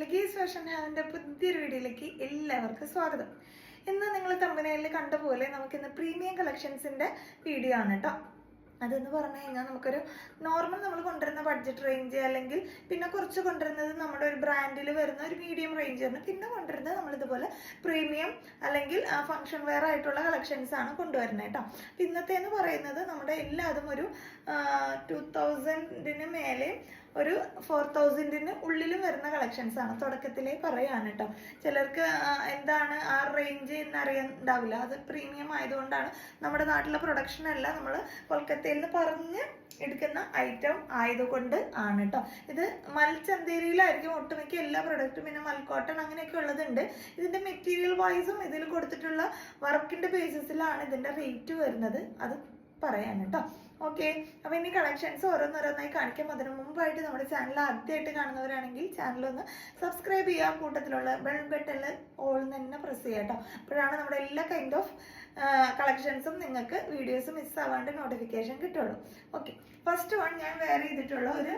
ലഗീസ് fashion ഹാവിന്റെ പുതിയൊരു വീഡിയോയിലേക്ക് എല്ലാവർക്കും സ്വാഗതം. ഇന്ന് നിങ്ങൾ തമ്പനയിൽ കണ്ട പോലെ നമുക്കിന്ന് പ്രീമിയം കളക്ഷൻസിന്റെ വീഡിയോ ആണ് കേട്ടോ അതെന്ന് പറഞ്ഞു കഴിഞ്ഞാൽ നമുക്കൊരു നോർമൽ നമ്മൾ കൊണ്ടുവരുന്ന ബഡ്ജറ്റ് റേഞ്ച് അല്ലെങ്കിൽ പിന്നെ കുറച്ച് കൊണ്ടുവരുന്നത് നമ്മുടെ ഒരു ബ്രാൻഡിൽ വരുന്ന ഒരു മീഡിയം റേഞ്ച് ആണ്. പിന്നെ കൊണ്ടുവരുന്നത് നമ്മൾ ഇതുപോലെ പ്രീമിയം അല്ലെങ്കിൽ ഫങ്ഷൻ വെയർ ആയിട്ടുള്ള കളക്ഷൻസ് ആണ് കൊണ്ടുവരുന്നത് കേട്ടോ ഇന്നത്തെ എന്ന് പറയുന്നത് നമ്മുടെ എല്ലാതും ഒരു ടു തൗസൻഡിന് മേലെ ഒരു ഫോർ തൗസൻഡിന് ഉള്ളിലും വരുന്ന കളക്ഷൻസ് ആണ്. തുടക്കത്തിലേ പറയാണ് കേട്ടോ ചിലർക്ക് എന്താണ് ആ റേഞ്ച് എന്നറിയണ്ടാവില്ല. അത് പ്രീമിയം ആയതുകൊണ്ടാണ് നമ്മുടെ നാട്ടിലെ പ്രൊഡക്ഷൻ അല്ല നമ്മൾ കൊൽക്കത്തയിൽ നിന്ന് പറഞ്ഞ് എടുക്കുന്ന ഐറ്റം ആയതുകൊണ്ട് ആണ് കേട്ടോ ഇത് മൽച്ചന്തേരിയിലായിരിക്കും ഒട്ടുമിക്ക എല്ലാ പ്രൊഡക്റ്റും പിന്നെ മൽക്കോട്ടൺ അങ്ങനെയൊക്കെ ഉള്ളതുണ്ട്. ഇതിന്റെ മെറ്റീരിയൽ വൈസും ഇതിൽ കൊടുത്തിട്ടുള്ള വർക്കിന്റെ ബേസിസിലാണ് ഇതിന്റെ റേറ്റ് വരുന്നത്. അത് പറയാൻ കേട്ടോ ഓക്കെ അപ്പൊ ഇനി കളക്ഷൻസ് ഓരോന്നോരോന്നായി കാണിക്കാം. അതിന് മുമ്പായിട്ട് നമ്മുടെ ചാനൽ ആദ്യമായിട്ട് കാണുന്നവരാണെങ്കിൽ ചാനൽ ഒന്ന് സബ്സ്ക്രൈബ് ചെയ്യാം. കൂട്ടത്തിലുള്ള ബെൽ ബട്ടണിൽ ഓൾ തന്നെ പ്രസ് ചെയ്യാം കേട്ടോ അപ്പോഴാണ് നമ്മുടെ എല്ലാ കൈൻഡ് ഓഫ് കളക്ഷൻസും നിങ്ങൾക്ക് വീഡിയോസ് മിസ് ആവാണ്ട് നോട്ടിഫിക്കേഷൻ കിട്ടുള്ളൂ. ഓക്കെ ഫസ്റ്റ് വൺ ഞാൻ വെയർ ചെയ്തിട്ടുള്ള ഒരു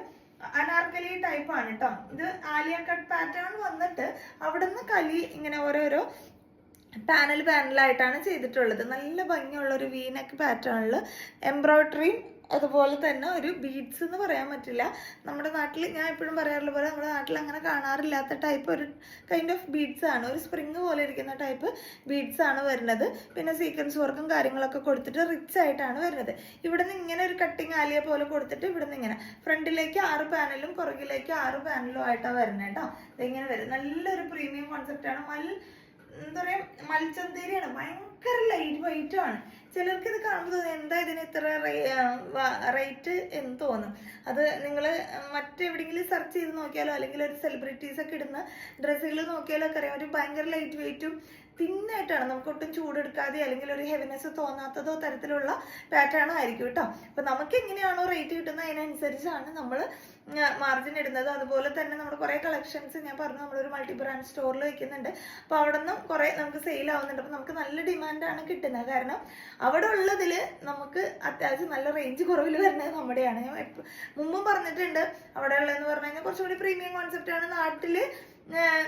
അനാർക്കലി ടൈപ്പ് ആണ് കേട്ടോ ഇത് ആലിയ കട്ട് പാറ്റേൺ വന്നിട്ട് അവിടുന്ന് കലി ഇങ്ങനെ ഓരോരോ പാനൽ പാനലായിട്ടാണ് ചെയ്തിട്ടുള്ളത്. നല്ല ഭംഗിയുള്ള ഒരു വീനക്ക് പാറ്റേണിൽ എംബ്രോയ്ഡറിയും അതുപോലെ തന്നെ ഒരു ബീഡ്സ് എന്ന് പറയാൻ പറ്റില്ല. നമ്മുടെ നാട്ടിൽ ഞാൻ എപ്പോഴും പറയാറുള്ള പോലെ നമ്മുടെ നാട്ടിൽ അങ്ങനെ കാണാറില്ലാത്ത ടൈപ്പ് ഒരു കൈൻഡ് ഓഫ് ബീഡ്സ് ആണ്. ഒരു സ്പ്രിങ് പോലെ ഇരിക്കുന്ന ടൈപ്പ് ബീഡ്സ് ആണ് വരുന്നത്. പിന്നെ സീക്വൻസ് വർക്കും കാര്യങ്ങളൊക്കെ കൊടുത്തിട്ട് റിച്ച് ആയിട്ടാണ് വരുന്നത്. ഇവിടെ നിന്ന് ഇങ്ങനെ ഒരു കട്ടിങ് ആലിയ പോലെ കൊടുത്തിട്ട് ഇവിടെ ഇങ്ങനെ ഫ്രണ്ടിലേക്ക് ആറ് പാനലും പുറകിലേക്ക് ആറ് പാനലും ആയിട്ടാണ് വരുന്നത് കേട്ടോ ഇതിങ്ങനെ വരും? നല്ലൊരു പ്രീമിയം കോൺസെപ്റ്റാണ് മൽ എന്താ പറയാ മൽച്ചന്തേരിയാണ്. ഭയങ്കര ലൈറ്റ് വൈറ്റും ആണ്. ചിലർക്ക് ഇത് കാണുമ്പോൾ എന്താ ഇതിന് ഇത്ര റേറ്റ് എന്ന് തോന്നും. അത് നിങ്ങൾ മറ്റെവിടെയെങ്കിലും സെർച്ച് ചെയ്ത് നോക്കിയാലോ അല്ലെങ്കിൽ ഒരു സെലിബ്രിറ്റീസ് ഒക്കെ ഇടുന്ന ഡ്രസ്സുകൾ നോക്കിയാലോ ഒക്കെ അറിയാം. ഒരു ഭയങ്കര ലൈറ്റ് വെയിറ്റും തിന്നായിട്ടാണ്. നമുക്ക് ഒട്ടും ചൂടെടുക്കാതെ അല്ലെങ്കിൽ ഒരു ഹെവിനെസ് തോന്നാത്തതോ തരത്തിലുള്ള പാറ്റേൺ ആയിരിക്കും കേട്ടോ. അപ്പൊ നമുക്ക് എങ്ങനെയാണോ റേറ്റ് കിട്ടുന്നത് അതിനനുസരിച്ചാണ് നമ്മൾ മാർജിൻ ഇടുന്നത്. അതുപോലെ തന്നെ നമ്മൾ കുറേ കളക്ഷൻസ് ഞാൻ പറഞ്ഞു നമ്മളൊരു മൾട്ടി ബ്രാൻഡ് സ്റ്റോറിൽ വെക്കുന്നുണ്ട്. അപ്പോൾ അവിടെ നിന്നും കുറേ നമുക്ക് സെയിൽ ആവുന്നുണ്ട്. അപ്പോൾ നമുക്ക് നല്ല ഡിമാൻഡാണ് കിട്ടുന്നത്. കാരണം അവിടെ ഉള്ളതിൽ നമുക്ക് അത്യാവശ്യം നല്ല റേഞ്ച് കുറവിൽ വരുന്നത് നമ്മുടെയാണ്. ഞാൻ മുമ്പും പറഞ്ഞിട്ടുണ്ട്. അവിടെ ഉള്ളതെന്ന് പറഞ്ഞു കഴിഞ്ഞാൽ കുറച്ചുകൂടി പ്രീമിയം കോൺസെപ്റ്റ് ആണ്. നാട്ടിൽ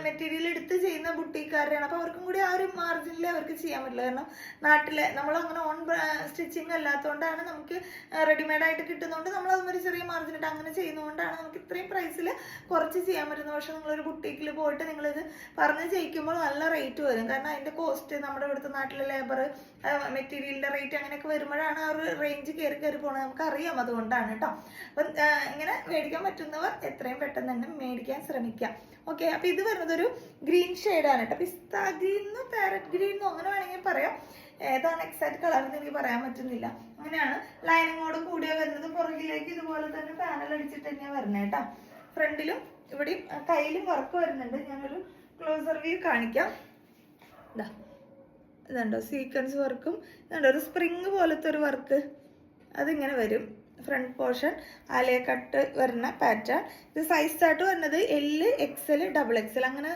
മെറ്റീരിയൽ എടുത്ത് ചെയ്യുന്ന ബുട്ടിക്കാരുടെയാണ് അപ്പോൾ അവർക്കും കൂടി ആ ഒരു മാർജിനിൽ അവർക്ക് ചെയ്യാൻ പറ്റില്ല. കാരണം നാട്ടിലെ നമ്മൾ അങ്ങനെ ഓൺ സ്റ്റിച്ചിങ് അല്ലാത്തതുകൊണ്ടാണ് നമുക്ക് റെഡിമെയ്ഡ് ആയിട്ട് കിട്ടുന്നതുകൊണ്ട് നമ്മൾ ഒരു ചെറിയ മാർജിൻ ഇട്ട് അങ്ങനെ ചെയ്യുന്നതുകൊണ്ടാണ് നമുക്ക് ഇത്രയും പ്രൈസിൽ കുറച്ച് ചെയ്യാൻ പറ്റുന്നത്. പക്ഷെ നിങ്ങളൊരു ബുട്ടീക്കിൽ പോയിട്ട് നിങ്ങളിത് പറഞ്ഞ് ചെയ്യിക്കുമ്പോൾ നല്ല റേറ്റ് വരും. കാരണം അതിന്റെ കോസ്റ്റ് നമ്മുടെ ഇവിടുത്തെ നാട്ടിലെ ലേബർ മെറ്റീരിയലിന്റെ റേറ്റ് അങ്ങനെയൊക്കെ വരുമ്പോഴാണ് ആ ഒരു റേഞ്ച് കയറി കയറി പോകുന്നത് നമുക്ക് അറിയാം അതുകൊണ്ടാണ് കേട്ടോ അപ്പം ഇങ്ങനെ മേടിക്കാൻ പറ്റുന്നവർ എത്രയും പെട്ടെന്ന് തന്നെ മേടിക്കാൻ ശ്രമിക്കാം. ഓക്കെ അപ്പൊ ഇത് വരുന്നത് ഒരു ഗ്രീൻ ഷെയ്ഡാണ് കേട്ടോ പിസ്ത ഗ്രീന്നോ പാരറ്റ് ഗ്രീൻ ഗ്രീന്നോ അങ്ങനെ വേണമെങ്കിൽ പറയാം. ഏതാണ് എക്സാക്ട് കളർ എന്ന് എനിക്ക് പറയാൻ പറ്റുന്നില്ല. അങ്ങനെയാണ് ലൈനിങ്ങോടും കൂടിയ വരുന്നത് പുറകിലേക്ക് ഇതുപോലെ തന്നെ പാനൽ അടിച്ചിട്ട് തന്നെയാണ് വരുന്നത് കേട്ടോ ഫ്രണ്ടിലും ഇവിടെയും കയ്യിലും വർക്ക് വരുന്നുണ്ട്. ഞാനൊരു ക്ലോസർ വ്യൂ കാണിക്കാം. ഇതാ ഇതുണ്ടോ? സീക്വൻസ് വർക്കും ഇതുണ്ടോ? ഒരു സ്പ്രിങ് പോലത്തെ ഒരു വർക്ക് അതിങ്ങനെ വരും. ഫ്രണ്ട് പോർഷൻ ആലയ കട്ട് വരുന്ന പാറ്റേൺ ഇത് സൈസ് ചാർട്ട് വരുന്നത് എൽ എക്സൽ ഡബിൾ എക്സൽ അങ്ങനെ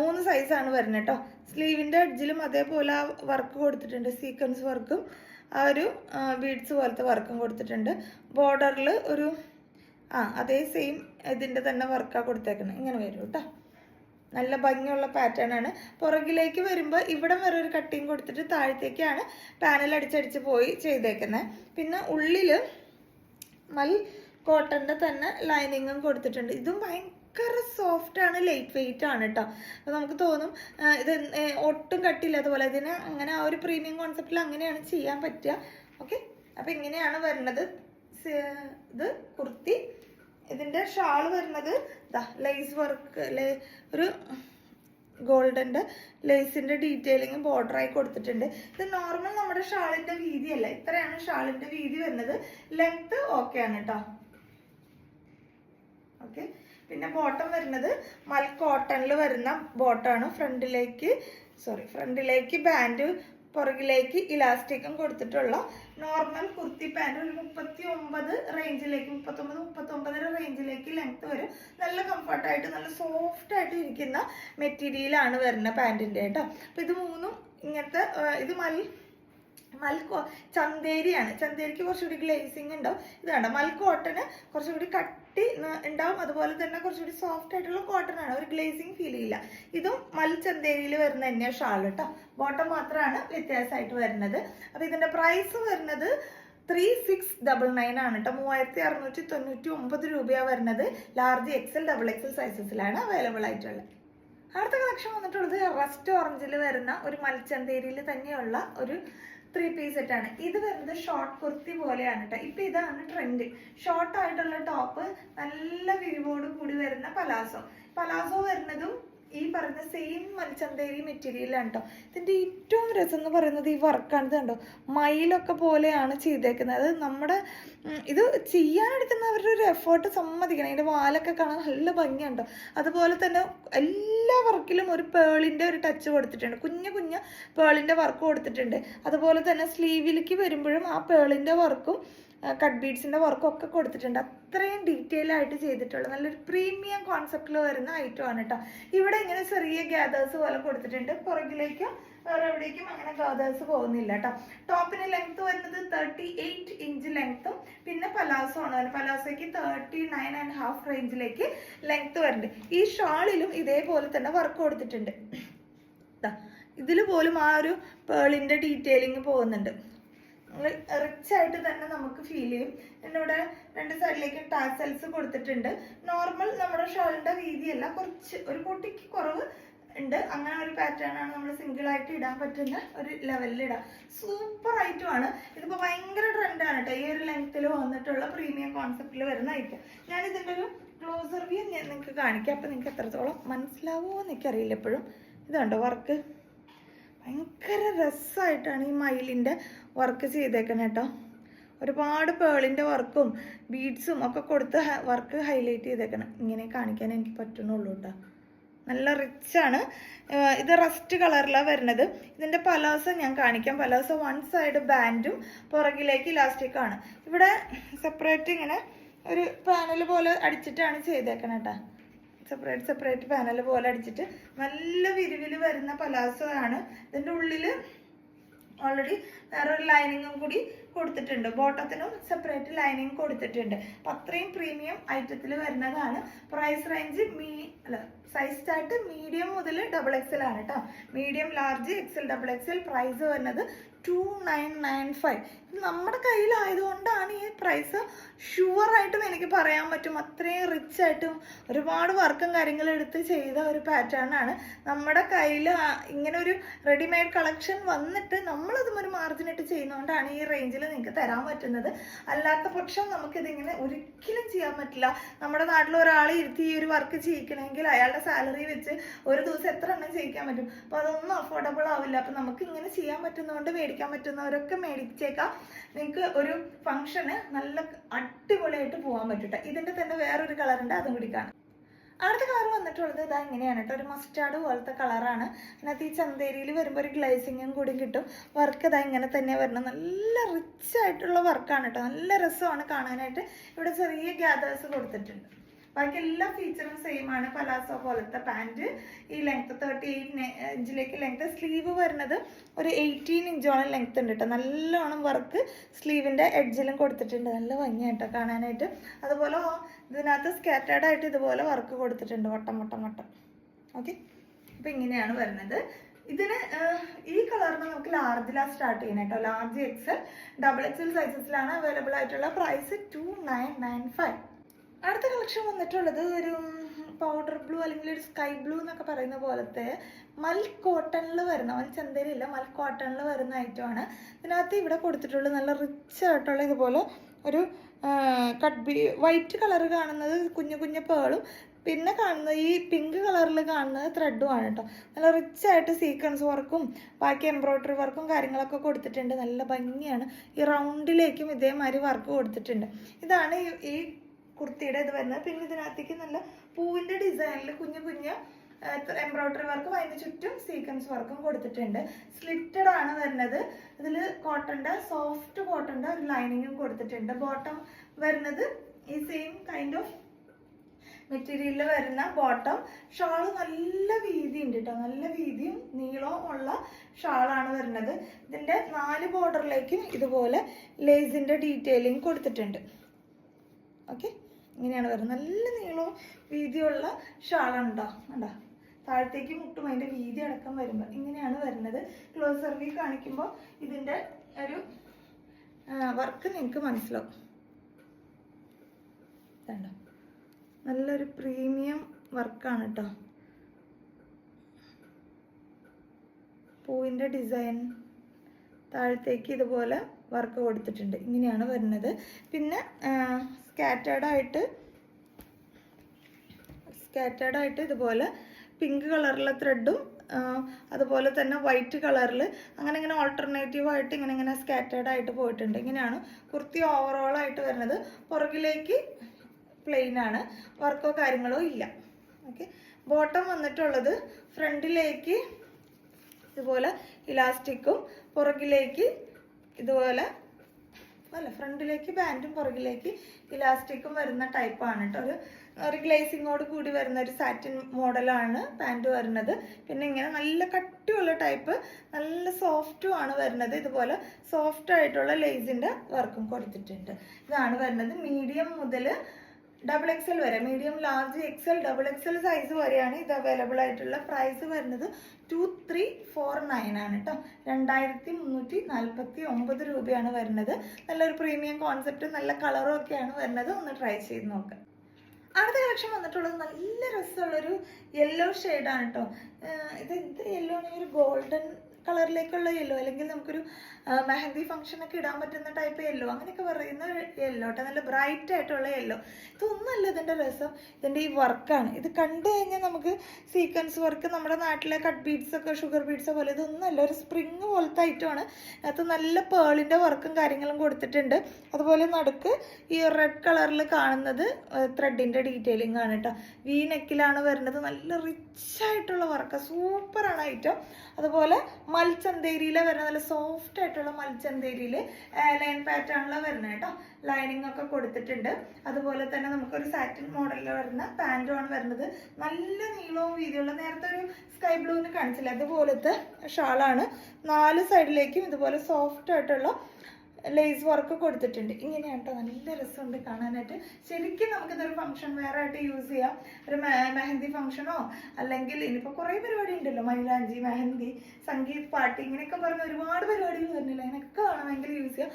മൂന്ന് സൈസാണ് വരുന്നത് കേട്ടോ. സ്ലീവിന്റെ എഡ്ജിലും അതേപോലെ ആ വർക്ക് കൊടുത്തിട്ടുണ്ട്. സീക്വൻസ് വർക്കും ആ ഒരു ബീഡ്സ് പോലത്തെ വർക്കും കൊടുത്തിട്ടുണ്ട്. ബോർഡറിൽ ഒരു ആ അതേ സെയിം ഇതിന്റെ തന്നെ വർക്കാണ് കൊടുത്തേക്കുന്നത് ഇങ്ങനെ വരും കേട്ടോ. നല്ല ഭംഗിയുള്ള പാറ്റേൺ ആണ്. പുറകിലേക്ക് വരുമ്പോൾ ഇവിടെ വരെ ഒരു കട്ടിങ് കൊടുത്തിട്ട് താഴത്തേക്കാണ് പാനൽ അടിച്ചടിച്ച് പോയി ചെയ്തേക്കുന്നത് പിന്നെ ഉള്ളിൽ മൽ കോട്ടന്റെ തന്നെ ലൈനിങ്ങും കൊടുത്തിട്ടുണ്ട്. ഇതും ഭയങ്കര സോഫ്റ്റ് ആണ് ലൈറ്റ് വെയിറ്റ് ആണ് കേട്ടോ അപ്പോൾ നമുക്ക് തോന്നും ഇത് ഒട്ടും കട്ടില്ല അതുപോലെ ഇതിന് അങ്ങനെ ആ ഒരു പ്രീമിയം കോൺസെപ്റ്റിൽ അങ്ങനെയാണ് ചെയ്യാൻ പറ്റുക. ഓക്കെ അപ്പോൾ ഇങ്ങനെയാണ് വരുന്നത്. ഇത് കുർത്തി. ഇതിന്റെ ഷാൾ വരുന്നത് ഇതാ ലേസ് വർക്ക് ഒരു ഗോൾഡന്റെ ലേസിന്റെ ഡീറ്റെയിലിങ് ബോർഡറായി കൊടുത്തിട്ടുണ്ട്. ഇത് നോർമൽ നമ്മുടെ ഷാളിന്റെ വീതിയല്ല. ഇത്രയാണ് ഷാളിന്റെ വീതി വരുന്നത്. ലെങ്ത് ഓക്കെ ആണ് കേട്ടോ ഓക്കെ പിന്നെ ബോട്ടം വരുന്നത് മൽ കോട്ടണിൽ വരുന്ന ബോട്ടമാണ് ഫ്രണ്ടിലേക്ക് സോറി ഫ്രണ്ടിലേക്ക് ബാൻഡ് പുറകിലേക്ക് ഇലാസ്റ്റിക്കും കൊടുത്തിട്ടുള്ള നോർമൽ കുർത്തി പാന്റ് ഒരു മുപ്പത്തി ഒമ്പത് റേഞ്ചിലേക്ക് മുപ്പത്തൊമ്പത് മുപ്പത്തൊമ്പതര റേഞ്ചിലേക്ക് ലെങ്ത് വരും നല്ല കംഫർട്ടായിട്ട് നല്ല സോഫ്റ്റ് ആയിട്ട് ഇരിക്കുന്ന മെറ്റീരിയലാണ് വരുന്ന പാന്റിന്റെ കേട്ടോ. അപ്പോൾ ഇത് മൂന്നും ഇങ്ങനത്തെ ഇത് മൽ മൽക്കോ ചന്തേരിയാണ്. ചന്തേരിക്ക് കുറച്ചുകൂടി ഗ്ലേസിങ് ഉണ്ടാവും. ഇത് കണ്ടോ മൽക്കോട്ടന് കുറച്ചുകൂടി കട്ടി കട്ടി ഉണ്ടാവും അതുപോലെ തന്നെ കുറച്ചുകൂടി സോഫ്റ്റ് ആയിട്ടുള്ള കോട്ടൺ ആണ്. ഒരു ഗ്ലേസിങ് ഫീൽ ഇല്ല. ഇതും മൽച്ചന്തേരിയിൽ വരുന്ന തന്നെയാണ് ഷാൾ കേട്ടോ. ബോട്ടം മാത്രമാണ് വ്യത്യാസമായിട്ട് വരുന്നത്. അപ്പൊ ഇതിന്റെ പ്രൈസ് വരുന്നത് ത്രീ സിക്സ് ഡബിൾ നയൻ ആണ് കേട്ടോ. മൂവായിരത്തി അറുന്നൂറ്റി തൊണ്ണൂറ്റി ഒമ്പത് രൂപയാണ് വരുന്നത് ലാർജ് എക്സൽ ഡബിൾ എക്സൽ സൈസസിലാണ് അവൈലബിൾ ആയിട്ടുള്ളത്. അടുത്ത കളക്ഷൻ വന്നിട്ടുള്ളത് റസ്റ്റ് ഓറഞ്ചിൽ വരുന്ന ഒരു മൽച്ചന്തേരിയിൽ തന്നെയുള്ള ഒരു ത്രീ പീസ് ആണ്. ഇത് വരുന്നത് ഷോർട്ട് കുർത്തി പോലെയാണ് കേട്ടോ ഇപ്പൊ ഇതാണ് ട്രെൻഡ് ഷോർട്ട് ആയിട്ടുള്ള ടോപ്പ് നല്ല വിരിവോട് കൂടി വരുന്ന പലാസോ പലാസോ വരുന്നതും ഈ പറഞ്ഞ സെയിം മൽച്ചന്തേരി മെറ്റീരിയലാണ് കേട്ടോ ഇതിന്റെ ഏറ്റവും രസം എന്ന് പറയുന്നത് ഈ വർക്കാണ് കണ്ടോ? മയിലൊക്കെ പോലെയാണ് ചെയ്തേക്കുന്നത്. അത് നമ്മുടെ ഇത് ചെയ്യാനെടുക്കുന്ന അവരുടെ ഒരു എഫേർട്ട് സമ്മതിക്കണം. അതിന്റെ വാലൊക്കെ കാണാൻ നല്ല ഭംഗിയുണ്ടോ അതുപോലെ തന്നെ എല്ലാ വർക്കിലും ഒരു പേളിന്റെ ഒരു ടച്ച് കൊടുത്തിട്ടുണ്ട്. കുഞ്ഞു കുഞ്ഞു പേളിന്റെ വർക്ക് കൊടുത്തിട്ടുണ്ട്. അതുപോലെ തന്നെ സ്ലീവിലേക്ക് വരുമ്പോഴും ആ പേളിന്റെ വർക്കും കട്ട് ബീഡ്സിന്റെ വർക്കൊക്കെ കൊടുത്തിട്ടുണ്ട്. അത്രയും ഡീറ്റെയിൽ ആയിട്ട് ചെയ്തിട്ടുള്ള നല്ലൊരു പ്രീമിയം കോൺസെപ്റ്റിൽ വരുന്ന ഐറ്റം ആണ് കേട്ടോ ഇവിടെ ഇങ്ങനെ ചെറിയ ഗ്യാദേഴ്സ് പോലെ കൊടുത്തിട്ടുണ്ട്. പുറകിലേക്ക് വേറെ എവിടേക്കും അങ്ങനെ ഗാദേഴ്സ് പോകുന്നില്ല കേട്ടോ ടോപ്പിന് ലെങ്ത് വരുന്നത് തേർട്ടി എയ്റ്റ് ഇഞ്ച് ലെങ്ത്തും പിന്നെ പലാസോ ആണ് വരുന്നത്. പലാസോയ്ക്ക് തേർട്ടി നയൻ ആൻഡ് ഹാഫ് റേഞ്ചിലേക്ക് ലെങ്ത് വരുന്നുണ്ട്. ഈ ഷാളിലും ഇതേപോലെ തന്നെ വർക്ക് കൊടുത്തിട്ടുണ്ട്. ഇതിൽ പോലും ആ ഒരു പേളിന്റെ ഡീറ്റെയിലിങ് പോകുന്നുണ്ട്. റിച്ച് ആയിട്ട് തന്നെ നമുക്ക് ഫീൽ ചെയ്യും. പിന്നെ ഇവിടെ രണ്ട് സൈഡിലേക്ക് ടാസൽസ് കൊടുത്തിട്ടുണ്ട്. നോർമൽ നമ്മുടെ ഷാളിന്റെ വീതിയല്ല കുറച്ച് ഒരു പൊട്ടിക്ക് കുറവ് ഉണ്ട്. അങ്ങനെ ഒരു പാറ്റേൺ ആണ് നമ്മൾ സിംഗിൾ ആയിട്ട് ഇടാൻ പറ്റുന്ന ഒരു ലെവലിൽ ഇടാം. സൂപ്പർ ഐറ്റമാണ് ഇതിപ്പോ ഭയങ്കര ട്രെൻഡാണ് കേട്ടോ ഈ ഒരു ലെങ്ത്തിൽ വന്നിട്ടുള്ള പ്രീമിയം കോൺസെപ്റ്റിൽ വരുന്ന ഐറ്റം ഞാൻ ഇതിന്റെ ഒരു ക്ലോസർ വ്യൂ ഞാൻ നിങ്ങൾക്ക് കാണിക്കാം. അപ്പൊ നിങ്ങൾക്ക് എത്രത്തോളം മനസ്സിലാവുമോ എന്ന് എനിക്കറിയില്ല എപ്പോഴും. ഇതുണ്ടോ വർക്ക് ഭയങ്കര രസമായിട്ടാണ് ഈ മയിലിന്റെ വർക്ക് ചെയ്തേക്കുന്നത് കേട്ടോ ഒരുപാട് പേളിന്റെ വർക്കും ബീഡ്സും ഒക്കെ കൊടുത്ത് വർക്ക് ഹൈലൈറ്റ് ചെയ്തേക്കണം. ഇങ്ങനെ കാണിക്കാൻ എനിക്ക് പറ്റുന്നുള്ളൂ കേട്ടോ നല്ല റിച്ചാണ് ഇത് റസ്റ്റ് കളറിലാണ് വരുന്നത് ഇതിന്റെ പലാസോ ഞാൻ കാണിക്കാം. പലാസോ വൺ സൈഡ് ബാൻഡും പുറകിലേക്ക് ഇലാസ്റ്റിക്കാണ് ഇവിടെ സെപ്പറേറ്റ് ഇങ്ങനെ ഒരു പാനൽ പോലെ അടിച്ചിട്ടാണ് ചെയ്തേക്കണം കേട്ടോ സെപ്പറേറ്റ് സെപ്പറേറ്റ് പാനൽ പോലെ അടിച്ചിട്ട് നല്ല വിരിവിൽ വരുന്ന പലാസോ ആണ് ഇതിന്റെ ഉള്ളിൽ ഓൾറെഡി വേറൊരു ലൈനിങ്ങും കൂടി കൊടുത്തിട്ടുണ്ട്. ബോട്ടത്തിനും സെപ്പറേറ്റ് ലൈനിങ് കൊടുത്തിട്ടുണ്ട്. അപ്പം അത്രയും പ്രീമിയം ഐറ്റത്തിൽ വരുന്നതാണ്. പ്രൈസ് റേഞ്ച് മീ അല്ല സൈസ് സ്റ്റാർട്ട് മീഡിയം മുതൽ ഡബിൾ എക്സൽ ആണ് കേട്ടോ medium large XL double XL price വരുന്നത് ടു നയൻ നയൻ ഫൈവ് നമ്മുടെ കയ്യിലായതുകൊണ്ടാണ് ഈ പ്രൈസ് ഷുവറായിട്ടും എനിക്ക് പറയാൻ പറ്റും. അത്രയും റിച്ച് ആയിട്ടും ഒരുപാട് വർക്കും കാര്യങ്ങളും എടുത്ത് ചെയ്ത ഒരു പാറ്റേൺ ആണ്. നമ്മുടെ കയ്യിൽ ഇങ്ങനെ ഒരു റെഡിമെയ്ഡ് കളക്ഷൻ വന്നിട്ട് നമ്മളതും ഒരു മാർജിനിട്ട് ചെയ്യുന്നതുകൊണ്ടാണ് ഈ റേഞ്ചിൽ നിങ്ങൾക്ക് തരാൻ പറ്റുന്നത്. അല്ലാത്ത പക്ഷം നമുക്കിതിങ്ങനെ ഒരിക്കലും ചെയ്യാൻ പറ്റില്ല. നമ്മുടെ നാട്ടിൽ ഒരാൾ ഇരുത്തി ഈ ഒരു വർക്ക് ചെയ്യിക്കണമെങ്കിൽ അയാളുടെ സാലറി വെച്ച് ഒരു ദിവസം എത്ര എണ്ണം ചെയ്യിക്കാൻ പറ്റും? അപ്പോൾ അതൊന്നും അഫോർഡബിൾ ആവില്ല. അപ്പം നമുക്ക് ഇങ്ങനെ ചെയ്യാൻ പറ്റുന്നതുകൊണ്ട് മേടിക്കാൻ പറ്റുന്നവരൊക്കെ മേടിച്ചേക്കാം. നിങ്ങൾക്ക് ഒരു ഫംഗ്ഷന് നല്ല അടിപൊളിയായിട്ട് പോകാൻ പറ്റട്ടെ. ഇതിന്റെ തന്നെ വേറൊരു കളർ ഉണ്ട് അതും കൂടി കാണാം. അടുത്ത കളർ വന്നിട്ടുള്ളത് ഇതാ ഇങ്ങനെയാണ് കേട്ടോ. ഒരു മസ്റ്റാർഡ് പോലത്തെ കളറാണ് അതിനകത്ത് ഈ ചന്തേരിയിൽ വരുമ്പോൾ ഒരു ഗ്ലേസിങ്ങും കൂടി കിട്ടും. വർക്ക് ഇതാ ഇങ്ങനെ തന്നെ വരുന്നത് നല്ല റിച്ച് ആയിട്ടുള്ള വർക്കാണ് കേട്ടോ. നല്ല രസമാണ് കാണാനായിട്ട്. ഇവിടെ ചെറിയ ഗ്യാദേഴ്സ് കൊടുത്തിട്ടുണ്ട്. ബാക്കി എല്ലാ ഫീച്ചറും സെയിം ആണ്. പലാസോ പോലത്തെ പാന്റ് ഈ ലെങ്ത് തേർട്ടി എയ്റ്റ് ഇഞ്ചിലേക്ക് ലെങ്ത് സ്ലീവ് വരുന്നത് ഒരു എയ്റ്റീൻ ഇഞ്ചോളം ലെങ്ത് ഉണ്ട് കേട്ടോ നല്ലോണം വർക്ക് സ്ലീവിന്റെ എഡ്ജിലും കൊടുത്തിട്ടുണ്ട്. നല്ല ഭംഗിയായിട്ടോ കാണാനായിട്ട്. അതുപോലെ ഇതിനകത്ത് സ്കാറ്റേർഡ് ആയിട്ട് ഇതുപോലെ വർക്ക് കൊടുത്തിട്ടുണ്ട്. വട്ടം വട്ടം വട്ടം. ഓക്കെ അപ്പം ഇങ്ങനെയാണ് വരുന്നത്. ഇതിന് ഈ കളറിന് നമുക്ക് ലാർജിലാണ് സ്റ്റാർട്ട് ചെയ്യുന്നത് കേട്ടോ ലാർജ് എക്സൽ ഡബിൾ എക്സൽ സൈസസിലാണ് അവൈലബിൾ ആയിട്ടുള്ള price two nine nine five അടുത്ത കളക്ഷൻ വന്നിട്ടുള്ളത് ഒരു പൗഡർ ബ്ലൂ അല്ലെങ്കിൽ ഒരു സ്കൈ ബ്ലൂ എന്നൊക്കെ പറയുന്ന പോലത്തെ മൽ കോട്ടണിൽ വരുന്ന മൽ ചന്തയിലില്ല മൽ കോട്ടണിൽ വരുന്ന ഐറ്റമാണ് ഇതിനകത്ത് ഇവിടെ കൊടുത്തിട്ടുള്ള നല്ല റിച്ച് ആയിട്ടുള്ള ഇതുപോലെ ഒരു കട്ട് ബി വൈറ്റ് കളർ കാണുന്നത് കുഞ്ഞു കുഞ്ഞു പേളും പിന്നെ കാണുന്നത് ഈ പിങ്ക് കളറിൽ കാണുന്നത് ത്രെഡുമാണ് കേട്ടോ നല്ല റിച്ച് ആയിട്ട് സീക്വൻസ് വർക്കും ബാക്കി എംബ്രോയ്ഡറി വർക്കും കാര്യങ്ങളൊക്കെ കൊടുത്തിട്ടുണ്ട്. നല്ല ഭംഗിയാണ്. ഈ റൗണ്ടിലേക്കും ഇതേമാതിരി വർക്ക് കൊടുത്തിട്ടുണ്ട്. ഇതാണ് ഈ കുർത്തിയുടെ ഇത് വരുന്നത്. പിന്നെ ഇതിനകത്തേക്ക് നല്ല പൂവിന്റെ ഡിസൈനിൽ കുഞ്ഞു കുഞ്ഞ് എംബ്രോയ്ഡറി വർക്കും അതിന് ചുറ്റും സീക്വൻസ് വർക്കും കൊടുത്തിട്ടുണ്ട്. സ്ലിറ്റഡ് ആണ് വരുന്നത്. ഇതിൽ കോട്ടന്റെ സോഫ്റ്റ് കോട്ടന്റെ ഒരു ലൈനിങ്ങും കൊടുത്തിട്ടുണ്ട്. ബോട്ടം വരുന്നത് ഈ സെയിം കൈൻഡ് ഓഫ് മെറ്റീരിയലിൽ വരുന്ന ബോട്ടം ഷാൾ നല്ല വീതി ഉണ്ട് കേട്ടോ നല്ല വീതിയും നീളവും ഉള്ള ഷാളാണ് വരുന്നത്. ഇതിന്റെ നാല് ബോർഡറിലേക്കും ഇതുപോലെ ലേസിന്റെ ഡീറ്റെയിലിംഗ് കൊടുത്തിട്ടുണ്ട്. ഓക്കെ ഇങ്ങനെയാണ് വരുന്നത്. നല്ല നീളവും വീതിയുള്ള ഷാളാണ് കേട്ടോ കണ്ടോ? താഴത്തേക്ക് മുട്ടും അതിന്റെ വീതി അടക്കം വരുമ്പോൾ ഇങ്ങനെയാണ് വരുന്നത്. ക്ലോസ് സർവീ കാണിക്കുമ്പോൾ ഇതിന്റെ ഒരു വർക്ക് നിങ്ങൾക്ക് മനസ്സിലാവും. കണ്ടോ? നല്ലൊരു പ്രീമിയം വർക്കാണ് കേട്ടോ പൂവിന്റെ ഡിസൈൻ താഴത്തേക്ക് ഇതുപോലെ വർക്ക് കൊടുത്തിട്ടുണ്ട്. ഇങ്ങനെയാണ് വരുന്നത്. പിന്നെ സ്കാറ്റേഡായിട്ട് സ്കാറ്റേഡായിട്ട് ഇതുപോലെ പിങ്ക് കളറിലെ ത്രെഡും അതുപോലെ തന്നെ വൈറ്റ് കളറിൽ അങ്ങനെ ഇങ്ങനെ ഓൾട്ടർനേറ്റീവായിട്ട് ഇങ്ങനെ ഇങ്ങനെ സ്കാറ്റേഡായിട്ട് പോയിട്ടുണ്ട്. ഇങ്ങനെയാണ് കുർത്തി ഓവറോൾ ആയിട്ട് വരുന്നത്. പുറകിലേക്ക് പ്ലെയിൻ ആണ്. വർക്കോ കാര്യങ്ങളോ ഇല്ല. ഓക്കെ ബോട്ടം വന്നിട്ടുള്ളത് ഫ്രണ്ടിലേക്ക് ഇതുപോലെ ഇലാസ്റ്റിക്കും പുറകിലേക്ക് ഇതുപോലെ അല്ല ഫ്രണ്ടിലേക്ക് പാന്റും പുറകിലേക്ക് ഇലാസ്റ്റിക്കും വരുന്ന ടൈപ്പാണ് കേട്ടോ ഒരു ഒരു ഗ്ലേസിങ്ങോട് കൂടി വരുന്ന ഒരു സാറ്റിൻ മോഡലാണ് പാന്റ് വരുന്നത്. പിന്നെ ഇങ്ങനെ നല്ല കട്ടിയുള്ള ടൈപ്പ് നല്ല സോഫ്റ്റും ആണ് വരുന്നത്. ഇതുപോലെ സോഫ്റ്റ് ആയിട്ടുള്ള ലേസിന്റെ വർക്കും കൊടുത്തിട്ടുണ്ട്. ഇതാണ് വരുന്നത് മീഡിയം മുതൽ ഡബിൾ എക്സ് എൽ വരെ. Medium large X L double X L size വരെയാണ് ഇത് അവൈലബിൾ ആയിട്ടുള്ള പ്രൈസ് വരുന്നത്. ടു ത്രീ ഫോർ നയൻ ആണ് കേട്ടോ രണ്ടായിരത്തി മുന്നൂറ്റി നാൽപ്പത്തി ഒമ്പത് രൂപയാണ് വരുന്നത്. നല്ലൊരു പ്രീമിയം കോൺസെപ്റ്റ് നല്ല കളറും ഒക്കെയാണ് വരുന്നത്. ഒന്ന് ട്രൈ ചെയ്ത് നോക്ക്. അടുത്ത കളക്ഷൻ വന്നിട്ടുള്ളത് നല്ല രസമുള്ളൊരു യെല്ലോ ഷെയ്ഡാണ് കേട്ടോ ഇത് എന്ത് യെല്ലോ ഒരു ഗോൾഡൻ കളറിലേക്കുള്ള യെല്ലോ അല്ലെങ്കിൽ നമുക്കൊരു മെഹന്തി ഫംഗ്ഷനൊക്കെ ഇടാൻ പറ്റുന്ന ടൈപ്പ് യെല്ലോ അങ്ങനെയൊക്കെ പറയുന്ന യെല്ലോ കേട്ടോ നല്ല ബ്രൈറ്റ് ആയിട്ടുള്ള യെല്ലോ ഇതൊന്നുമല്ല ഇതിന്റെ രസം. ഇതിന്റെ ഈ വർക്കാണ് ഇത് കണ്ടു കഴിഞ്ഞാൽ നമുക്ക് സീക്വൻസ് വർക്ക് നമ്മുടെ നാട്ടിലെ കട്ട് ബീഡ്സ് ഒക്കെ ഷുഗർ ബീഡ്സ് പോലെ ഇതൊന്നുമല്ല. ഒരു സ്പ്രിങ് പോലത്തെ ഐറ്റമാണ് അതിനകത്ത് നല്ല പേളിന്റെ വർക്കും കാര്യങ്ങളും കൊടുത്തിട്ടുണ്ട്. അതുപോലെ നടുക്ക് ഈ റെഡ് കളറിൽ കാണുന്നത് ത്രെഡിന്റെ ഡീറ്റെയിലിംഗ് ആണ് കേട്ടോ വി നെക്കിലാണ് വരുന്നത്. നല്ല റിച്ച് ആയിട്ടുള്ള വർക്ക് സൂപ്പറാണ് ഐറ്റം അതുപോലെ മൽച്ചന്തേരിയിലെ വരുന്ന നല്ല സോഫ്റ്റ് ആയിട്ടുള്ള മൽച്ചന്തേരിയിൽ ലൈൻ പാറ്റേണിൽ വരുന്നത് കേട്ടോ. ലൈനിങ് ഒക്കെ കൊടുത്തിട്ടുണ്ട്. അതുപോലെ തന്നെ നമുക്കൊരു സാറ്റിൻ മോഡലിൽ വരുന്ന പാന്റുമാണ് വരുന്നത്. നല്ല നീളവും വീതിയുള്ള നേരത്തെ ഒരു സ്കൈ ബ്ലൂവിന് കാണിച്ചില്ല? അതുപോലത്തെ ഷാളാണ്. നാല് സൈഡിലേക്കും ഇതുപോലെ സോഫ്റ്റ് ആയിട്ടുള്ള ലേസ് വർക്ക് കൊടുത്തിട്ടുണ്ട്. ഇങ്ങനെയാണ് കേട്ടോ നല്ല രസമുണ്ട് കാണാനായിട്ട്. ശരിക്കും നമുക്കിതൊരു ഫംഗ്ഷൻ വേറെ ആയിട്ട് യൂസ് ചെയ്യാം. ഒരു മെഹന്തി ഫംഗ്ഷനോ അല്ലെങ്കിൽ ഇനിയിപ്പോൾ കുറേ പരിപാടി ഉണ്ടല്ലോ. മൈലാഞ്ചി മെഹന്തി സംഗീത് പാർട്ടി ഇങ്ങനെയൊക്കെ പറഞ്ഞ് ഒരുപാട് പരിപാടികൾ വരുന്നില്ല? അതിനൊക്കെ വേണമെങ്കിൽ യൂസ് ചെയ്യാം.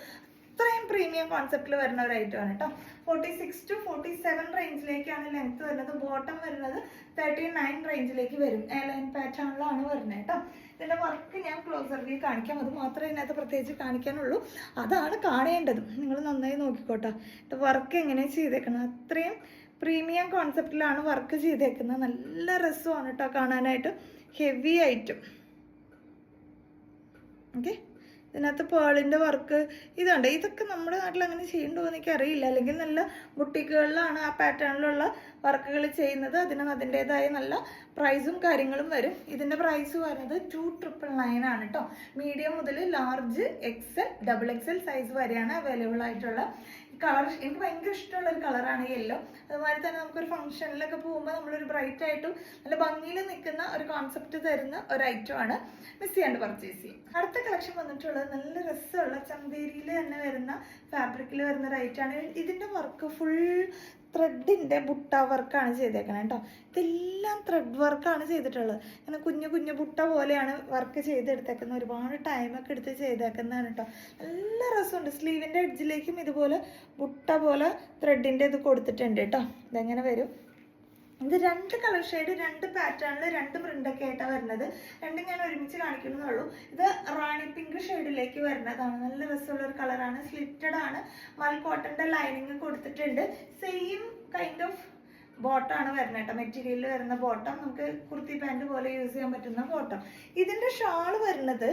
അത്രയും പ്രീമിയം കോൺസെപ്റ്റിൽ വരുന്ന ഒരു ഐറ്റമാണ് കേട്ടോ forty six to forty seven റേഞ്ചിലേക്കാണ് length വരുന്നത്. ബോട്ടം വരുന്നത് തേർട്ടി നയൻ റേഞ്ചിലേക്ക് വരും. എ ലൈൻ പാറ്റേണിലാണ് വരുന്നത് കേട്ടോ ഇതിന്റെ വർക്ക് ഞാൻ ക്ലോസറിൽ കാണിക്കാം. അത് മാത്രമേ ഇതിനകത്ത് പ്രത്യേകിച്ച് കാണിക്കാനുള്ളൂ. അതാണ് കാണേണ്ടത്. നിങ്ങൾ നന്നായി നോക്കിക്കോട്ടോ. വർക്ക് എങ്ങനെയാണ് ചെയ്തേക്കുന്നത് അത്രയും പ്രീമിയം കോൺസെപ്റ്റിലാണ് വർക്ക് ചെയ്തേക്കുന്നത്. നല്ല രസമാണ് കേട്ടോ കാണാനായിട്ട്. ഹെവി ആയിട്ടും ഓക്കെ ഇതിനകത്ത് പേളിന്റെ വർക്ക് ഇതുണ്ട്. ഇതൊക്കെ നമ്മുടെ നാട്ടിൽ അങ്ങനെ ചെയ്യണ്ടോ എനിക്ക് അറിയില്ല അല്ലെങ്കിൽ നല്ല ബുട്ടിക്കുകളിലാണ് ആ പാറ്റേണിലുള്ള വർക്കുകൾ ചെയ്യുന്നത്. അതിന് അതിന്റെതായ നല്ല പ്രൈസും കാര്യങ്ങളും വരും. ഇതിന്റെ പ്രൈസ് വരുന്നത് ടു ട്രിപ്പിൾ നയൻ ആണ് കേട്ടോ മീഡിയം മുതൽ large XL double XL size വരെയാണ് അവൈലബിൾ ആയിട്ടുള്ള കളർ എനിക്ക് ഭയങ്കര ഇഷ്ടമുള്ള ഒരു കളറാണ് യെല്ലോ അതുപോലെ തന്നെ നമുക്കൊരു ഫംഗ്ഷനിലൊക്കെ പോകുമ്പോൾ നമ്മളൊരു ബ്രൈറ്റ് ആയിട്ടും നല്ല ഭംഗിയിൽ നിൽക്കുന്ന ഒരു കോൺസെപ്റ്റ് തരുന്ന ഒരു ഐറ്റം ആണ് മിസ് ചെയ്യാണ്ട് പർച്ചേസ് ചെയ്യും അടുത്ത കളക്ഷൻ വന്നിട്ടുള്ളത് നല്ല രസമുള്ള ചന്തേരിയിൽ തന്നെ വരുന്ന ഫാബ്രിക്കിൽ വരുന്ന ഒരു ഐറ്റമാണ് ഇതിന്റെ വർക്ക് ഫുൾ ത്രെഡിന്റെ ബുട്ട വർക്കാണ് ചെയ്തേക്കണേ കേട്ടോ ഇതെല്ലാം ത്രെഡ് വർക്കാണ് ചെയ്തിട്ടുള്ളത്. ഇങ്ങനെ കുഞ്ഞു കുഞ്ഞു ബുട്ട പോലെയാണ് വർക്ക് ചെയ്തെടുത്തേക്കുന്നത്. ഒരുപാട് ടൈമൊക്കെ എടുത്ത് ചെയ്തേക്കുന്നതാണ് കേട്ടോ നല്ല രസമുണ്ട്. സ്ലീവിന്റെ എഡ്ജിലേക്കും ഇതുപോലെ ബുട്ട പോലെ ത്രെഡിന്റെ ഇത് കൊടുത്തിട്ടുണ്ട് കേട്ടോ ഇതെങ്ങനെ വരും? ഇത് രണ്ട് കളർ ഷെയ്ഡ് രണ്ട് പാറ്റേണിൽ രണ്ട് പ്രിന്റൊക്കെ ആയിട്ടാണ് വരുന്നത്. രണ്ടും ഞാൻ ഒരുമിച്ച് കാണിക്കുന്നുള്ളൂ ഇത് റാണി പിങ്ക് ഷെയ്ഡിലേക്ക് വരുന്നതാണ്. നല്ല രസമുള്ള ഒരു കളറാണ് സ്ലിറ്റഡ് ആണ്. മൽ കോട്ടന്റെ ലൈനിങ് കൊടുത്തിട്ടുണ്ട്. സെയിം കൈൻഡ് ഓഫ് ബോട്ടമാണ് വരുന്നത് കേട്ടോ. മെറ്റീരിയലിൽ വരുന്ന ബോട്ടം നമുക്ക് കുർത്തി പാന്റ് പോലെ യൂസ് ചെയ്യാൻ പറ്റുന്ന ബോട്ടം ഇതിന്റെ ഷാൾ വരുന്നത്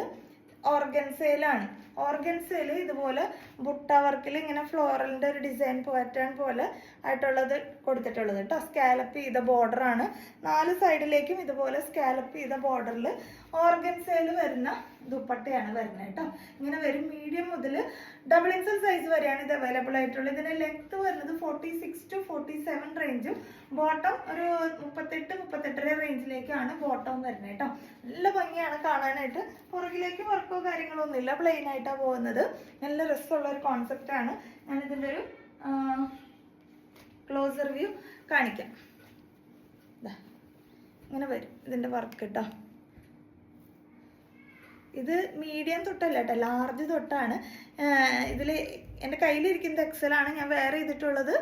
ഓർഗൻസയിലാണ് ഓർഗൻസയിൽ ഇതുപോലെ ബുട്ട വർക്കിൽ ഇങ്ങനെ ഫ്ലോറലിന്റെ ഒരു ഡിസൈൻ പാറ്റേൺ പോലെ ആയിട്ടുള്ളത് കൊടുത്തിട്ടുള്ളത് കേട്ടോ. സ്കാലപ്പ് ചെയ്ത ബോർഡറാണ് നാല് സൈഡിലേക്കും ഇതുപോലെ സ്കാലപ്പ് ചെയ്ത ബോർഡറിൽ ഓർഗൻസയിൽ വരുന്ന ദുപ്പട്ടയാണ് വരുന്നത് കേട്ടോ. ഇങ്ങനെ വരും മീഡിയം മുതൽ ഡബിൾ എക്സൽ സൈസ് വരെയാണ് ഇത് അവൈലബിൾ ആയിട്ടുള്ളത്. ഇതിന്റെ ലെങ്ത് വരുന്നത് forty six to forty seven റേഞ്ചും bottom ഒരു മുപ്പത്തെട്ട് മുപ്പത്തെട്ടര റേഞ്ചിലേക്കാണ് ബോട്ടം വരുന്നത് കേട്ടോ. നല്ല ഭംഗിയാണ് കാണാനായിട്ട്. പുറകിലേക്ക് വർക്കോ കാര്യങ്ങളോ ഒന്നുമില്ല പ്ലെയിൻ ആയിട്ടാണ് പോകുന്നത്. നല്ല രസമുള്ള ഒരു കോൺസെപ്റ്റ് ആണ്. ഞാനിതിന്റെ ഒരു ക്ലോസർ വ്യൂ കാണിക്കാം. ഇങ്ങനെ വരും. ഇതിന്റെ വർക്ക് കേട്ടോ ഇത് മീഡിയം തൊട്ടല്ല കേട്ടോ ലാർജ് തൊട്ടാണ്. ഇതിൽ എന്റെ കയ്യിലിരിക്കുന്നത് എക്സലാണ് ഞാൻ വേറെ ചെയ്തിട്ടുള്ളത്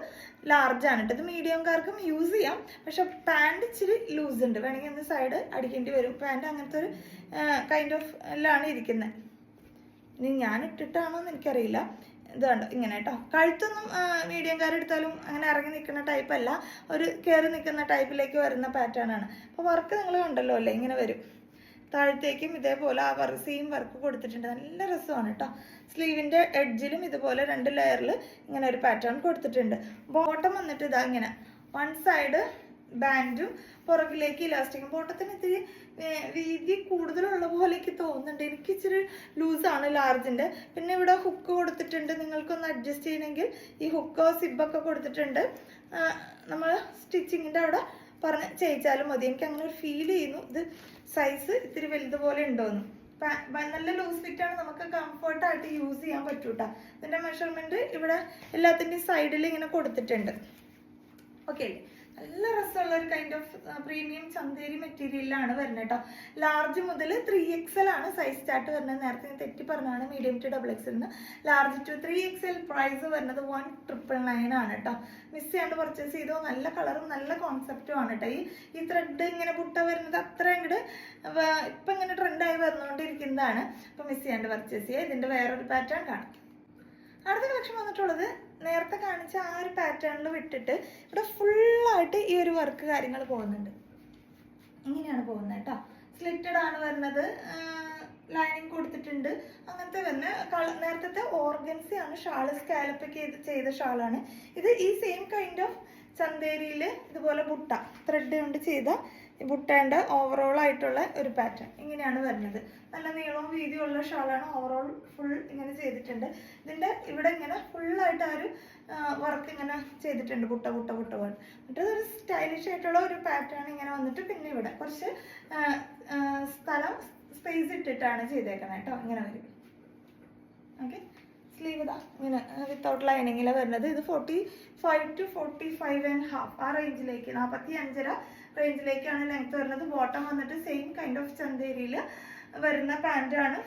ലാർജ് ആണ് കേട്ടോ. ഇത് മീഡിയംകാർക്കും യൂസ് ചെയ്യാം. പക്ഷെ പാന്റ് ഇച്ചിരി ലൂസ് ഉണ്ട്. വേണമെങ്കിൽ ഒന്ന് സൈഡ് അടിക്കേണ്ടി വരും. പാന്റ് അങ്ങനത്തെ ഒരു കൈൻഡ് ഓഫ് എല്ലാം ഇരിക്കുന്നത് ഇനി ഞാൻ ഇട്ടിട്ടാണോ എന്ന് എനിക്കറിയില്ല. ഇത് കണ്ടോ? ഇങ്ങനെ കേട്ടോ കഴുത്തൊന്നും മീഡിയംകാരെടുത്താലും അങ്ങനെ ഇറങ്ങി നിൽക്കുന്ന ടൈപ്പ് അല്ല. ഒരു കയറി നിൽക്കുന്ന ടൈപ്പിലേക്ക് വരുന്ന പാറ്റേൺ ആണ്. അപ്പോൾ വർക്ക് നിങ്ങൾ കണ്ടല്ലോ അല്ലേ? ഇങ്ങനെ വരും. താഴത്തേക്കും ഇതേപോലെ ആ വർക്ക് സെയിം വർക്ക് കൊടുത്തിട്ടുണ്ട്. നല്ല രസമാണ് കേട്ടോ സ്ലീവിന്റെ എഡ്ജിലും ഇതുപോലെ രണ്ട് ലെയറിൽ ഇങ്ങനെ ഒരു പാറ്റേൺ കൊടുത്തിട്ടുണ്ട്. ബോട്ടം വന്നിട്ട് ഇതാ ഇങ്ങനെ. വൺ സൈഡ് ബാൻഡും പുറകിലേക്ക് ഇലാസ്റ്റിക്കും. ബോട്ടത്തിന് ഇത്തിരി വീതി കൂടുതലുള്ള പോലെ എനിക്ക് തോന്നുന്നുണ്ട്. എനിക്ക് ഇച്ചിരി ലൂസാണ് ലാർജിന്റെ പിന്നെ ഇവിടെ ഹുക്ക് കൊടുത്തിട്ടുണ്ട്. നിങ്ങൾക്കൊന്ന് അഡ്ജസ്റ്റ് ചെയ്യണമെങ്കിൽ ഈ ഹുക്കോ സിബൊക്കെ കൊടുത്തിട്ടുണ്ട്. നമ്മൾ സ്റ്റിച്ചിങ്ങിന്റെ അവിടെ പറഞ്ഞ് ചെയ്യിച്ചാലും മതി. എനിക്ക് അങ്ങനെ ഒരു ഫീൽ ചെയ്യുന്നു. ഇത് സൈസ് ഇത്തിരി വലുതുപോലെ ഉണ്ടോന്ന്. പാ- നല്ല ലൂസ് ഫിറ്റാണ് നമുക്ക് കംഫർട്ടായിട്ട് യൂസ് ചെയ്യാൻ പറ്റൂട്ടാ. ഇതിന്റെ മെഷർമെന്റ് ഇവിടെ എല്ലാത്തിന്റെയും സൈഡിൽ ഇങ്ങനെ കൊടുത്തിട്ടുണ്ട്. ഓക്കെ നല്ല രസമുള്ള ഒരു കൈൻഡ് ഓഫ് പ്രീമിയം ചന്തേരി മെറ്റീരിയലാണ് വരുന്നത് കേട്ടോ ലാർജ് മുതൽ ത്രീ എക്സൽ ആണ് സൈസ് സ്റ്റാർട്ട് വരുന്നത്. നേരത്തെ ഞാൻ തെറ്റി പറഞ്ഞാണ് medium to double XL large to three XL price വരുന്നത് വൺ ട്രിപ്പിൾ നയൻ ആണ് കേട്ടോ മിസ് ചെയ്യാണ്ട് പർച്ചേസ് ചെയ്തോ. നല്ല കളറും നല്ല കോൺസെപ്റ്റും ആണ് കേട്ടോ ഈ ഈ ത്രെഡ് ഇങ്ങനെ പുട്ട വരുന്നത് അത്ര അങ്ങോട്ട് ഇപ്പം ഇങ്ങനെ ട്രെൻഡായി വന്നുകൊണ്ടിരിക്കുന്നതാണ് അപ്പം മിസ് ചെയ്യാണ്ട് പർച്ചേസ് ചെയ്യുക. ഇതിന്റെ വേറൊരു പാറ്റേൺ കാണാം അടുത്ത കളക്ഷൻ വന്നിട്ടുള്ളത് നേരത്തെ കാണിച്ച ആ ഒരു പാറ്റേണിൽ വിട്ടിട്ട് ഇവിടെ ഫുള്ളായിട്ട് ഈ ഒരു വർക്ക് കാര്യങ്ങൾ പോകുന്നുണ്ട്. ഇങ്ങനെയാണ് പോകുന്നത് കേട്ടോ. സ്ലിറ്റഡ് ആണ് വരുന്നത്. ലൈനിങ് കൊടുത്തിട്ടുണ്ട്. അങ്ങനത്തെ തന്നെ നേരത്തെ ഓർഗൻസി ആണ് ഷാൾ സ്കാലപ്പ് ചെയ്ത് ചെയ്ത ഷാളാണ്. ഇത് ഈ സെയിം കൈൻഡ് ഓഫ് ചന്തേരിയിൽ ഇതുപോലെ ബുട്ട ത്രെഡ് കൊണ്ട് ചെയ്ത ബുട്ടേന്റെ ഓവറോൾ ആയിട്ടുള്ള ഒരു പാറ്റേൺ ഇങ്ങനെയാണ് വരുന്നത്. നല്ല നീളവും വീതിയും ഉള്ള ഷാളാണ് ഓവറോൾ ഫുൾ ഇങ്ങനെ ചെയ്തിട്ടുണ്ട്. ഇതിന്റെ ഇവിടെ ഇങ്ങനെ ഫുള്ളായിട്ട് ആ ഒരു വർക്ക് ഇങ്ങനെ ചെയ്തിട്ടുണ്ട്. പുട്ട പുട്ട പുട്ട പോലെ. ഒരു സ്റ്റൈലിഷ് ആയിട്ടുള്ള ഒരു പാറ്റേൺ ഇങ്ങനെ വന്നിട്ട് പിന്നെ ഇവിടെ കുറച്ച് സ്ഥലം സ്പേസ് ഇട്ടിട്ടാണ് ചെയ്തേക്കുന്നത് കേട്ടോ ഇങ്ങനെ വരും. ഓക്കെ സ്ലീവ് ഇതാ. ഇങ്ങനെ വിത്തൗട്ട് ലൈനിങ്ങിലാണ് വരുന്നത്. ഇത് forty five to forty five and half ആ റേഞ്ചിലേക്ക് നാൽപ്പത്തി അഞ്ചര റേഞ്ചിലേക്കാണ് ലെങ്ത് വരുന്നത്. ബോട്ടം വന്നിട്ട് സെയിം കൈൻഡ് ഓഫ് ചന്തേരിയിൽ വരുന്ന പാന്റാണ്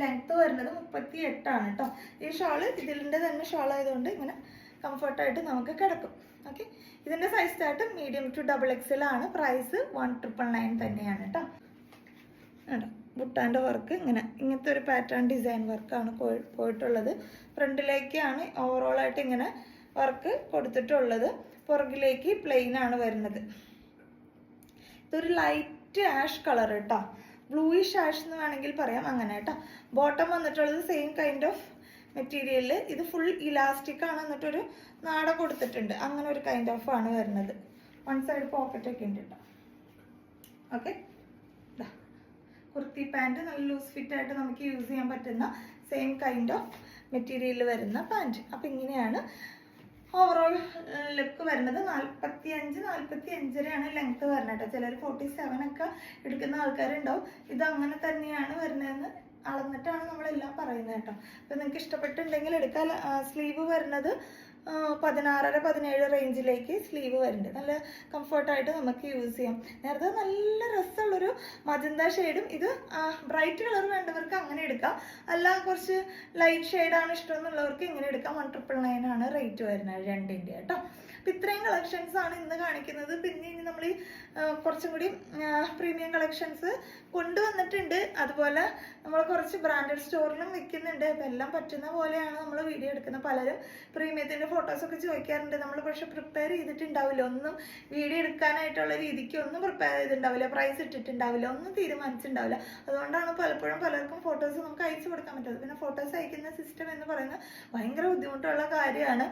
ലെങ്ത്ത് വരുന്നത് മുപ്പത്തി എട്ടാണ് കേട്ടോ ഈ ഷാൾ ഇതിന്റെ തന്നെ ഷോൾ ആയതുകൊണ്ട് ഇങ്ങനെ കംഫർട്ടായിട്ട് നമുക്ക് കിടക്കും. ഓക്കെ ഇതിന്റെ സൈസ് ആയിട്ട് മീഡിയം ടു ഡബിൾ എക്സ് ആണ്. പ്രൈസ് വൺ ട്രിപ്പിൾ നയൻ തന്നെയാണ് കേട്ടോ കേട്ടോ ബുട്ടാന്റെ വർക്ക് ഇങ്ങനെ ഇങ്ങനത്തെ ഒരു പാറ്റേൺ ഡിസൈൻ വർക്കാണ് പോയിട്ടുള്ളത്. ഫ്രണ്ടിലേക്കാണ് ഓവറോൾ ആയിട്ട് ഇങ്ങനെ വർക്ക് കൊടുത്തിട്ടുള്ളത്. പുറകിലേക്ക് പ്ലെയിൻ ആണ് വരുന്നത്. ഇതൊരു ലൈറ്റ് ആഷ് കളർ കേട്ടോ ബ്ലൂയിഷ് ആഷ് എന്ന് വേണമെങ്കിൽ പറയാം അങ്ങനെ കേട്ടോ. ബോട്ടം വന്നിട്ടുള്ളത് സെയിം കൈൻഡ് ഓഫ് മെറ്റീരിയലിൽ ഇത് ഫുൾ ഇലാസ്റ്റിക് ആണ് എന്നിട്ടൊരു നാട കൊടുത്തിട്ടുണ്ട്. അങ്ങനെ ഒരു കൈൻഡ് ഓഫ് ആണ് വരുന്നത്. വൺ സൈഡ് പോക്കറ്റ് ഒക്കെ ഉണ്ട് കേട്ടോ. ഓക്കെ കുർത്തി പാന്റ് നല്ല ലൂസ് ഫിറ്റ് ആയിട്ട് നമുക്ക് യൂസ് ചെയ്യാൻ പറ്റുന്ന സെയിം കൈൻഡ് ഓഫ് മെറ്റീരിയലിൽ വരുന്ന പാന്റ് അപ്പം ഇങ്ങനെയാണ് ഓവറോൾ ലുക്ക് വരുന്നത് നാൽപ്പത്തി അഞ്ച് നാൽപ്പത്തി അഞ്ചരയാണ് ലെങ്ത് വരുന്നത് കേട്ടോ. ചിലർ ഫോർട്ടി സെവൻ ഒക്കെ എടുക്കുന്ന ആൾക്കാരുണ്ടാവും. ഇത് അങ്ങനെ തന്നെയാണ് വരുന്നതെന്ന് അളന്നിട്ടാണ് നമ്മളെല്ലാം പറയുന്നത് കേട്ടോ. അപ്പം നിങ്ങൾക്ക് ഇഷ്ടപ്പെട്ടുണ്ടെങ്കിൽ എടുക്കാൻ സ്ലീവ് വരുന്നത് പതിനാറര പതിനേഴ് റേഞ്ചിലേക്ക് സ്ലീവ് വരുന്നുണ്ട്. നല്ല കംഫർട്ടായിട്ട് നമുക്ക് യൂസ് ചെയ്യാം. നേരത്തെ നല്ല രസമുള്ളൊരു മജന്ത ഷെയ്ഡും ഇത് ബ്രൈറ്റ് കളർ വേണ്ടവർക്ക് അങ്ങനെ എടുക്കാം. അല്ല കുറച്ച് ലൈറ്റ് ഷെയ്ഡാണ് ഇഷ്ടം എന്നുള്ളവർക്ക് ഇങ്ങനെ എടുക്കാം. വൺ ട്രിപ്പിൾ നയൻ ആണ് റേറ്റ് വരുന്നത് രണ്ടിന്റെ കേട്ടോ. അപ്പം ഇത്രയും കളക്ഷൻസ് ആണ് ഇന്ന് കാണിക്കുന്നത്. പിന്നെ ഇനി നമ്മൾ കുറച്ചും കൂടി പ്രീമിയം കളക്ഷൻസ് കൊണ്ടുവന്നിട്ടുണ്ട്. അതുപോലെ നമ്മൾ കുറച്ച് ബ്രാൻഡഡ് സ്റ്റോറിലും വിൽക്കുന്നുണ്ട്. അപ്പം എല്ലാം പറ്റുന്ന പോലെയാണ് നമ്മൾ വീഡിയോ എടുക്കുന്നത്. പലരും പ്രീമിയത്തിന്റെ ഫോട്ടോസൊക്കെ ചോദിക്കാറുണ്ട്. നമ്മൾ പക്ഷെ പ്രിപ്പയർ ചെയ്തിട്ടുണ്ടാവില്ല. ഒന്നും വീഡിയോ എടുക്കാനായിട്ടുള്ള രീതിക്ക് ഒന്നും പ്രിപ്പയർ ചെയ്തിട്ടുണ്ടാവില്ല. പ്രൈസ് ഇട്ടിട്ടുണ്ടാവില്ല. ഒന്നും തീരുമാനിച്ചിട്ടുണ്ടാവില്ല. അതുകൊണ്ടാണ് പലപ്പോഴും പലർക്കും ഫോട്ടോസ് നമുക്ക് അയച്ചു കൊടുക്കാൻ പറ്റുന്നത് പിന്നെ ഫോട്ടോസ് അയക്കുന്ന സിസ്റ്റം എന്ന് പറയുന്നത് ഭയങ്കര ബുദ്ധിമുട്ടുള്ള കാര്യമാണ്.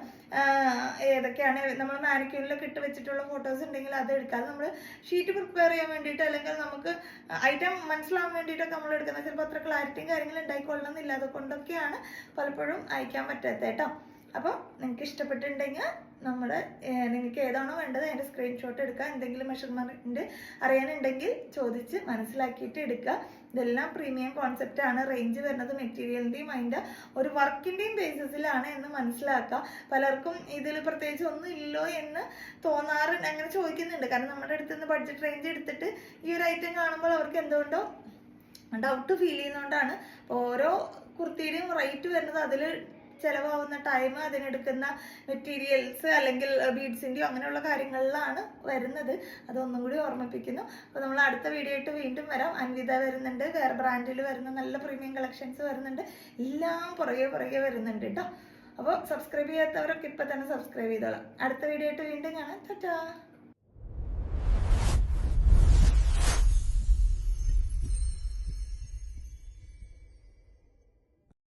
ഏതൊക്കെയാണ് നമ്മൾ മാനിക്യൂറിലൊക്കെ ഇട്ട് വെച്ചിട്ടുള്ള ഫോട്ടോസ് ഉണ്ടെങ്കിൽ അത് എടുക്കാതെ നമ്മൾ ഷീറ്റ് പ്രിപ്പയർ ചെയ്യാൻ വേണ്ടിയിട്ട് അല്ലെങ്കിൽ നമുക്ക് ഐറ്റം മനസ്സിലാവാൻ വേണ്ടിയിട്ടൊക്കെ നമ്മൾ എടുക്കുന്ന ചിലപ്പോൾ അത്ര ക്ലാരിറ്റിയും കാര്യങ്ങളും ഉണ്ടായിക്കൊള്ളണമെന്നില്ല. അതുകൊണ്ടൊക്കെയാണ് പലപ്പോഴും അയക്കാൻ പറ്റാത്തത് കേട്ടോ. അപ്പോൾ നിങ്ങൾക്ക് ഇഷ്ടപ്പെട്ടിട്ടുണ്ടെങ്കിൽ നമ്മൾ നിങ്ങൾക്ക് ഏതാണോ വേണ്ടത് അതിന്റെ സ്ക്രീൻഷോട്ട് എടുക്കുക. എന്തെങ്കിലും മെഷർമെന്റ് അറിയാനുണ്ടെങ്കിൽ ചോദിച്ച് മനസ്സിലാക്കിയിട്ട് എടുക്കുക. ഇതെല്ലാം പ്രീമിയം കോൺസെപ്റ്റ് ആണ്. റേഞ്ച് വരുന്നത് മെറ്റീരിയലിന്റെയും അതിന്റെ ഒരു വർക്കിന്റെയും ബേസിസിലാണ് എന്ന് മനസ്സിലാക്കുക പലർക്കും ഇതിൽ പ്രത്യേകിച്ച് ഒന്നും ഇല്ലോ എന്ന് തോന്നാറുണ്ട് അങ്ങനെ ചോദിക്കുന്നുണ്ട്. കാരണം നമ്മുടെ അടുത്ത് നിന്ന് ബഡ്ജറ്റ് റേഞ്ച് എടുത്തിട്ട് ഈ ഒരു ഐറ്റം കാണുമ്പോൾ അവർക്ക് എന്തുകൊണ്ടോ ഡൗട്ട് ഫീൽ ചെയ്യുന്നതുകൊണ്ടാണ് ഓരോ കുർത്തിയുടെയും റേറ്റ് വരുന്നത് അതിൽ ചിലവാകുന്ന ടൈം അതിനെടുക്കുന്ന മെറ്റീരിയൽസ് അല്ലെങ്കിൽ ബീഡ്സിന്റെയോ അങ്ങനെയുള്ള കാര്യങ്ങളിലാണ് വരുന്നത്. അതൊന്നും കൂടി ഓർമ്മിപ്പിക്കുന്നു. അപ്പോൾ നമ്മൾ അടുത്ത വീഡിയോ ആയിട്ട് വീണ്ടും വരാം. അൻവിത വരുന്നുണ്ട്. വേറെ ബ്രാൻഡിൽ വരുന്ന നല്ല പ്രീമിയം കളക്ഷൻസ് വരുന്നുണ്ട്. എല്ലാം പുറകെ പുറകെ വരുന്നുണ്ട് കേട്ടോ അപ്പോൾ സബ്സ്ക്രൈബ് ചെയ്യാത്തവരൊക്കെ ഇപ്പം തന്നെ സബ്സ്ക്രൈബ് ചെയ്തോളാം. അടുത്ത വീഡിയോ ആയിട്ട് വീണ്ടും കാണാം. ടാറ്റാ.